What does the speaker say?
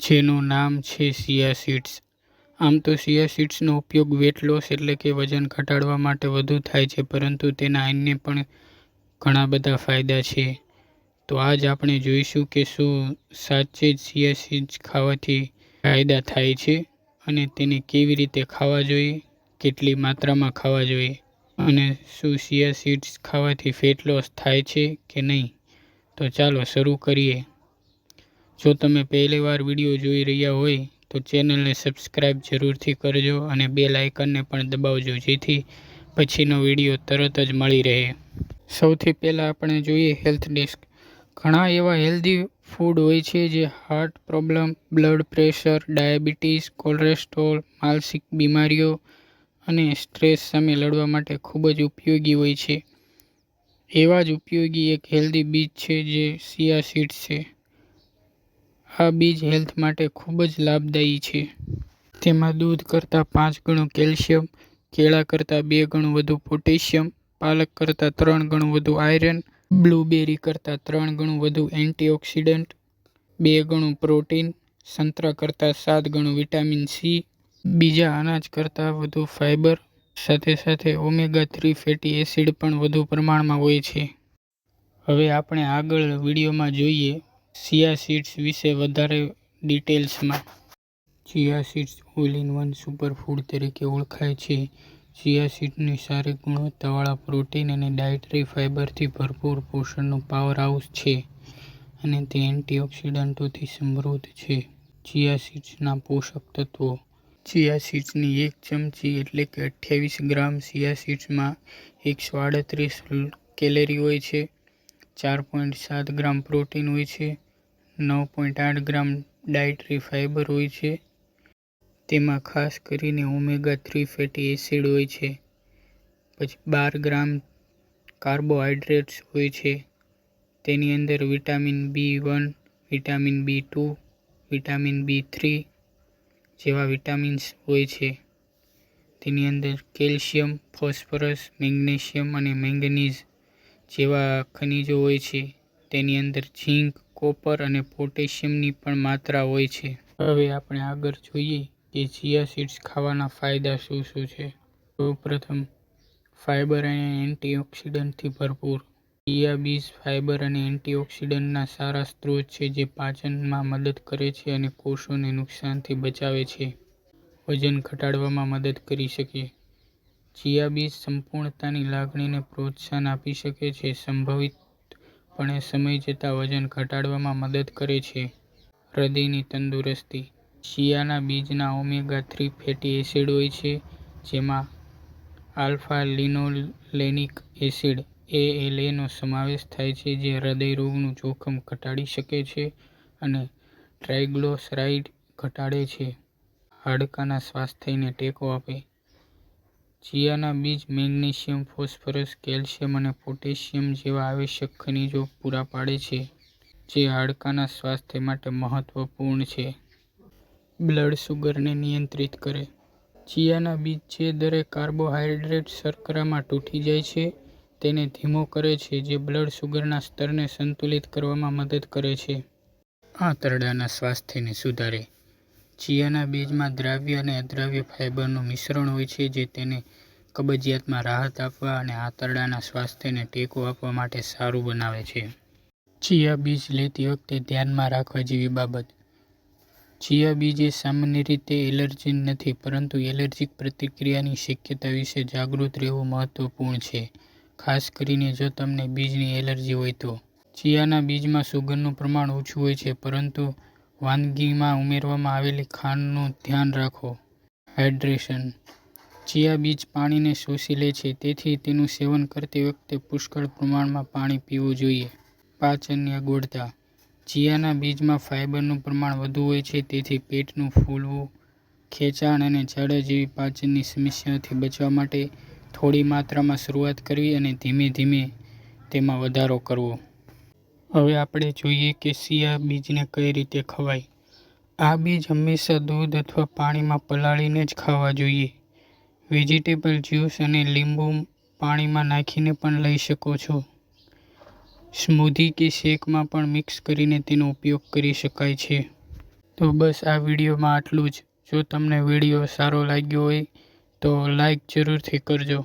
જેનું નામ છે સિયા સીડ્સ. આમ તો સિયા સીડ્સનો ઉપયોગ વેટ લોસ એટલે કે વજન ઘટાડવા માટે વધુ થાય છે, પરંતુ તેના અન્ય પણ ઘણા બધા ફાયદા છે. તો આજ આપણે જોઈશું કે શું સાચે જ સિયા સીડ્સ ખાવાથી ફાયદા થાય છે અને તેને કેવી રીતે ખાવા જોઈએ, કેટલી માત્રામાં ખાવા જોઈએ અને શું સિયા સીડ્સ ખાવાથી ફેટ લોસ થાય છે કે નહીં. તો ચાલો શરૂ કરીએ. જો તમે પહેલીવાર વીડિયો જોઈ રહ્યા હોય, તો ચેનલને સબસ્ક્રાઇબ જરૂરથી કરજો અને બેલ આઇકનને પણ દબાવજો, જેથી પછીનો વીડિયો તરત જ મળી રહે. સૌથી પહેલાં આપણે જોઈએ હેલ્થ ડિસ્ક. ઘણા એવા હેલ્ધી ફૂડ હોય છે જે heart problem, blood pressure, diabetes, cholesterol, માનસિક બીમારીઓ અને સ્ટ્રેસ સામે લડવા માટે ખૂબ જ ઉપયોગી હોય છે. એવા જ ઉપયોગી એક હેલ્ધી બીજ છે જે સિયા સીડ્સ છે. આ બીજ હેલ્થ માટે ખૂબ જ લાભદાયી છે. તેમાં દૂધ કરતાં પાંચ ગણું કેલ્શિયમ, કેળા કરતાં બે ગણું વધુ પોટેશિયમ, પાલક કરતાં ત્રણ ગણું વધુ આયરન, બ્લૂબેરી કરતાં ત્રણ ગણું વધુ એન્ટીઓક્સિડન્ટ, બે ગણું પ્રોટીન, સંતરા કરતાં સાત ગણું વિટામિન સી, બીજા અનાજ કરતાં વધુ ફાઇબર સાથે સાથે ઓમેગા થ્રી ફેટી એસિડ પણ વધુ પ્રમાણમાં હોય છે. હવે આપણે આગળ વિડીયોમાં જોઈએ સિયા સીડ્સ વિશે વધારે ડિટેલ્સમાં. Chia seeds all in one superfood તરીકે ઓળખાય છે. ચિયા સીડ્સની સારી ગુણવત્તાવાળા પ્રોટીન અને ડાયટરી ફાઇબરથી ભરપૂર પોષણનું પાવરહાઉસ છે અને તે એન્ટીઓક્સિડન્ટોથી સમૃદ્ધ છે. ચિયા સીડ્સના પોષક તત્વો. ચિયા સીડ્સની એક ચમચી એટલે કે અઠ્યાવીસ ગ્રામ ચિયા સીડ્સમાં એકસો આડત્રીસ કેલેરી હોય છે. ચાર પોઈન્ટ સાત ગ્રામ પ્રોટીન હોય છે. નવ પોઈન્ટ આઠ ગ્રામ ડાયટરી ફાઇબર હોય છે. તેમાં ખાસ કરીને ઓમેગા થ્રી ફેટી એસિડ હોય છે. પછી બાર ગ્રામ કાર્બોહાઈડ્રેટ્સ હોય છે. તેની અંદર vitamin B one, vitamin B two, vitamin B three જેવા વિટામિન્સ હોય છે. તેની અંદર કેલ્શિયમ, ફોસ્ફરસ, મેગ્નેશિયમ અને મેંગનીઝ જેવા ખનિજો હોય છે. તેની અંદર ઝીંક, કોપર અને પોટેશિયમની પણ માત્રા હોય છે. હવે આપણે આગળ જોઈએ કે ચિયા સીડ્સ ખાવાના ફાયદા શું શું છે. સૌપ્રથમ ફાઇબર અને એન્ટીઓક્સિડન્ટથી ભરપૂર. ચિયા બીજ ફાઇબર અને એન્ટીઓક્સિડન્ટના સારા સ્ત્રોત છે જે પાચનમાં મદદ કરે છે અને કોષોને નુકસાનથી બચાવે છે. વજન ઘટાડવામાં મદદ કરી શકે. ચિયા બીજ સંપૂર્ણતાની લાગણીને પ્રોત્સાહન આપી શકે છે. સંભવિતપણે સમય જતાં વજન ઘટાડવામાં મદદ કરે છે. હૃદયની તંદુરસ્તી. શિયાના બીજના ઓમેગા થ્રી ફેટી એસિડ હોય છે, જેમાં આલ્ફા લિનોલેનિક એસિડ એએલએનો સમાવેશ થાય છે, જે હૃદય રોગનું જોખમ ઘટાડી શકે છે અને ટ્રાઇગ્લિસરાઇડ ઘટાડે છે. હાડકાના સ્વાસ્થ્યને ટેકો આપે. ચિયાના બીજ, મેગ્નેશિયમ, ફોસ્ફરસ, કેલ્શિયમ અને પોટેશિયમ જેવા આવશ્યક ખનિજો પૂરા પાડે છે, જે હાડકાના સ્વાસ્થ્ય માટે મહત્વપૂર્ણ છે. બ્લડ શુગરને નિયંત્રિત કરે. ચિયાના બીજ જે દરે કાર્બોહાઈડ્રેટ શર્કરામાં તૂટી જાય છે, તેને ધીમો કરે છે, જે બ્લડ શુગરના સ્તરને સંતુલિત કરવામાં મદદ કરે છે. આંતરડાના સ્વાસ્થ્યને સુધારે. ચિયાના બીજમાં દ્રાવ્ય અને અદ્રાવ્ય ફાઇબરનું મિશ્રણ હોય છે, જે તેને કબજિયાતમાં રાહત આપવા અને આંતરડાના સ્વાસ્થ્યને ટેકો આપવા માટે સારું બનાવે છે. ચિયા બીજ લેતી વખતે ધ્યાનમાં રાખવા જેવી બાબત. ચિયા બીજ એ સામાન્ય રીતે એલર્જીન નથી, પરંતુ એલર્જીક પ્રતિક્રિયાની શક્યતા વિશે જાગૃત રહેવું મહત્વપૂર્ણ છે, ખાસ કરીને જો તમને બીજની એલર્જી હોય તો. ચિયાના બીજમાં સુગરનું પ્રમાણ ઓછું હોય છે, પરંતુ વાનગીમાં ઉમેરવામાં આવેલી ખાંડનું ધ્યાન રાખો. હાઇડ્રેશન. ચિયા બીજ પાણીને શોષી લે છે, તેથી તેનું સેવન કરતી વખતે પુષ્કળ પ્રમાણમાં પાણી પીવું જોઈએ. પાચનની અગવડતા. ચિયાના બીજમાં ફાઇબરનું પ્રમાણ વધુ હોય છે, તેથી પેટનું ફૂલવું, ખેંચાણ અને ઝાડા જેવી પાચનની સમસ્યાઓથી બચવા માટે થોડી માત્રામાં શરૂઆત કરવી અને ધીમે ધીમે તેમાં વધારો કરવો. હવે આપણે જોઈએ કે સિયા બીજને કઈ રીતે ખવાય. આ બીજ હંમેશા દૂધ અથવા પાણીમાં પલાળીને જ ખાવા જોઈએ. વેજીટેબલ જ્યુસ અને લીંબુ પાણીમાં નાખીને પણ લઈ શકો છો. સ્મૂધી કે શેકમાં પણ મિક્સ કરીને તેનો ઉપયોગ કરી શકાય છે. તો બસ આ વિડીયોમાં આટલું જ. જો તમને વીડિયો સારો લાગ્યો હોય તો લાઈક જરૂરથી કરજો.